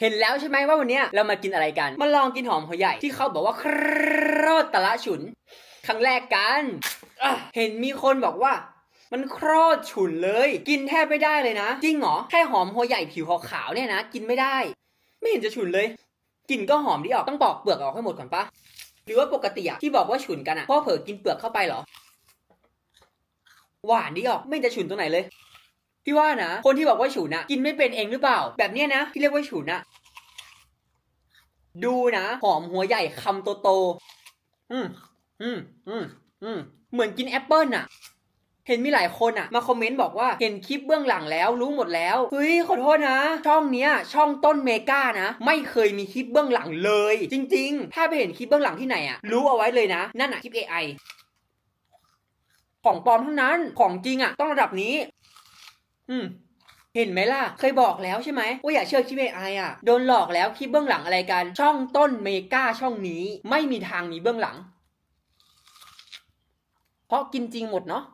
เห็นแล้วใช่ไหมว่าวันนี้เรามากินอะไรกัน มาลองกินหอมหัวใหญ่ที่เขาบอกว่าโครตตะละฉุน ครั้งแรกกันเห็นมีคนบอกว่ามันโครตฉุนเลย กินแทบไม่ได้เลยนะ จริงเหรอ แค่หอมหัวใหญ่ผิวขาวๆเนี่ยนะ กินไม่ได้ ไม่เห็นจะฉุนเลยกลิ่นก็หอมดีออกต้องปอกเปลือกออกให้หมดก่อนปะหรือว่าปกติอะที่บอกว่าฉุนกันอะพ่อเผลอกินเปลือกเข้าไปเหรอ หวานดีออกไม่จะฉุนตรงไหนเลย พี่ว่านะ คนที่บอกว่าฉุนอะกินไม่เป็นเองหรือเปล่า แบบเนี้ยนะที่เรียกว่าฉุนอะดูนะ หอมหัวใหญ่คำโตๆอืมอืมอืมอืมเหมือนกินแอปเปิลอะเห็นมีหลายคนอะมาคอมเมนต์บอกว่าเห็นคลิปเบื้องหลังแล้วรู้หมดแล้วเฮ้ยขอโทษนะ ช่องเนี้ย ช่องต้นเมกานะ ไม่เคยมีคลิปเบื้องหลังเลย จริง ๆ ถ้าไปเห็นคลิปเบื้องหลังที่ไหนอะรู้เอาไว้เลยนะ นั่นอะคลิป AI ของปลอมเทั้งนั้นของจริงอะต้องระดับนี้ อืมเห็นไหมล่ะ เคยบอกแล้วใช่ไหมว่าอย่าเชื่อคลิป AI อะ โดนหลอกแล้วคลิปเบื้องหลังอะไรกัน ช่องต้นเมกาช่องนี้ ไม่มีทางมีเบื้องหลัง เพราะกินจริงหมดเนาะ